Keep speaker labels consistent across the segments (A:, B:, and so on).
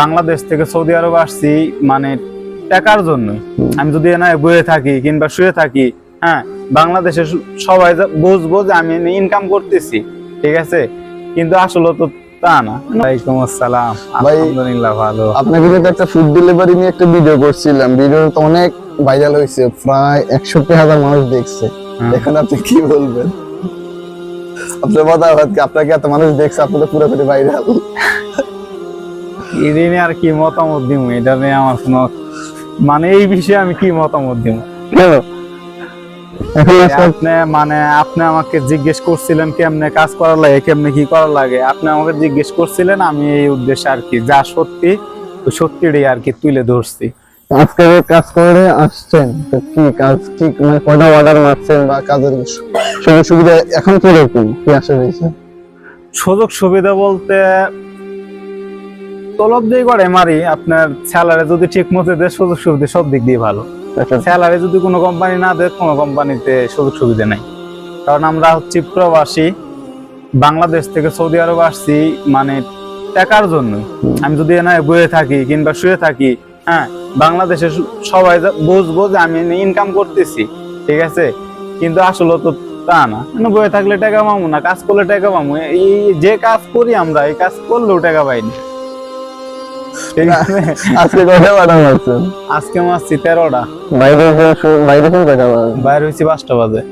A: বাংলাদেশ থেকে সৌদি আরব আসছি মানে টাকার জন্যই। আমি যদি না বয়ে থাকি কিংবা শুয়ে থাকি হ্যাঁ বাংলাদেশে সবাই বুঝব যে আমি ইনকাম করতেছি ঠিক আছে? কিন্তু আসলে তো তা না। ওয়ালাইকুম আসসালাম। আলহামদুলিল্লাহ ভালো।
B: আপনাকে একটা ফুড ডেলিভারি নিয়ে একটা ভিডিও করছিলাম। ভিডিও তো অনেক ভাইরাল হয়েছে প্রায় একষট্টি হাজার মানুষ দেখছে।
A: হ্যাঁ।
B: এখন আপনি কি বলবেন? আপনার মতামত কি? আপনাকে এত মানুষ দেখছে আপনি তো পুরোপুরি ভাইরাল
A: এটা নিয়ে আর কি মতামত দিব এটা নিয়ে আমার কোনো মানে এই বিষয়ে আমি কি মতামত দিব আপনি মানে আপনি আমাকে জিজ্ঞেস করছিলেন কেমনে কাজ করার লাগে কেমনে কি করার লাগে? আপনি আমাকে জিজ্ঞেস করছিলেন আমি এই উদ্দেশ্যে আর কি যা সত্যি সত্যিটাই আর কি তুলে ধরছি।
B: আজকে কাজ করে আসছেন তো কি কাজ কি মানে কয়টা অর্ডার মারছেন বা কাজের সুযোগ সুবিধা এখন কি রকম কি আশা রয়েছে?
A: সুযোগ সুবিধা বলতে তলব দিয়ে করে মারি আপনার স্যালারি যদি ঠিক মতো দেয় সুযোগ সুবিধা সব দিক দিয়ে ভালো।
B: আচ্ছা।
A: স্যালারি যদি কোনো কোম্পানি না দেয় কোনো কোম্পানিতে সুযোগ সুবিধা নাই। কারণ আমরা হচ্ছি প্রবাসী বাংলাদেশ থেকে সৌদি আরব আসছি মানে টাকার জন্য। আমি যদি না বয়ে থাকি কিংবা শুয়ে থাকি হ্যাঁ বাংলাদেশে সবাই বুঝব যে আমি ইনকাম করতেছি ঠিক আছে? কিন্তু আসলে তো তা না। বয়ে থাকলে টাকা পাবো না কাজ করলে টাকা পাবো। এই যে কাজ করি আমরা এই কাজ করলেও টাকা পাইনি। ঠিক আছে
B: আজকে কয়টা অর্ডার মারছেন
A: আজকে মাসছি তেরোটা।
B: বাইরে বাইরে কোন কয়টা
A: বাইরে হয়েছি পাঁচটা বাজে।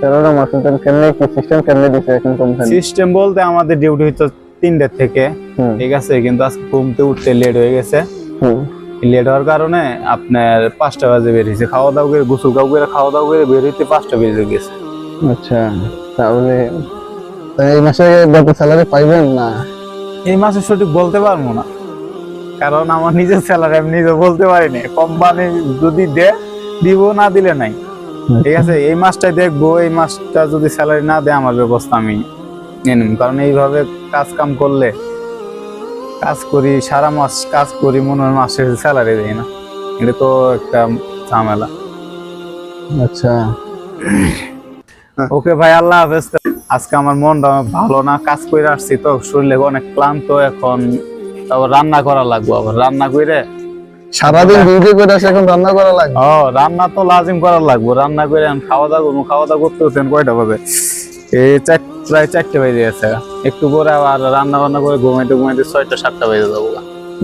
B: তেরোটা মারছেন তাহলে কেমনে কি সিস্টেম কেমনে দিছে এখন কোম্পানি
A: সিস্টেম বলতে আমাদের ডিউটি হচ্ছে তিনটে থেকে ঠিক আছে? কিন্তু আজকে ঘুমতে উঠতে লেট হয়ে গেছে। লেট হওয়ার কারণে আপনার পাঁচটা বাজে বের হয়েছে। খাওয়া দাওয়া করে গোসল খাওয়া করে খাওয়া দাওয়া করে বের হইতে পাঁচটা বেজে গেছে।
B: আচ্ছা তাহলে এই মাসে গত স্যালারি পাইবেন না?
A: এই মাসে সঠিক বলতে পারব না। কারণ আমার নিজের স্যালারি আমি নিজে বলতে পারি না কোম্পানি যদি দে দিব না দিলে নাই। ঠিক আছে এই মাসটাই দেখব। এই মাসটা যদি স্যালারি না দেয় আমার ব্যবস্থা আমি নিয়ে নিব। কারণ এইভাবে কাজ কাম করলে কাজ করি সারা মাস কাজ করি মনে হয় মাসের স্যালারি দেয় না। এটা তো একটা ঝামেলা।
B: আচ্ছা।
A: ওকে ভাই আল্লাহ হাফেজ। আজকে আমার মনটা ভালো না কাজ করে আসছি তো শরীরে অনেক ক্লান্ত এখন। তারপর রান্না করা লাগবো আবার রান্না করে
B: সারাদিন ডিউটি করে আসে এখন রান্না করা লাগে
A: ও রান্না তো লাজিম করা লাগবো রান্না করে এখন খাওয়া দাওয়া করব খাওয়া দাওয়া করতে এখন কয়টা বাজে? এই চার প্রায় চারটে বেজে গেছে। একটু পরে আবার রান্না বান্না করে ঘুমাইতে ঘুমাইতে ছয়টা সাতটা বেজে যাব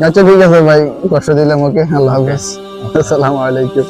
B: আচ্ছা ঠিক আছে ভাই কষ্ট দিলাম ওকে আল্লাহ হাফেজ। আসসালামু আলাইকুম।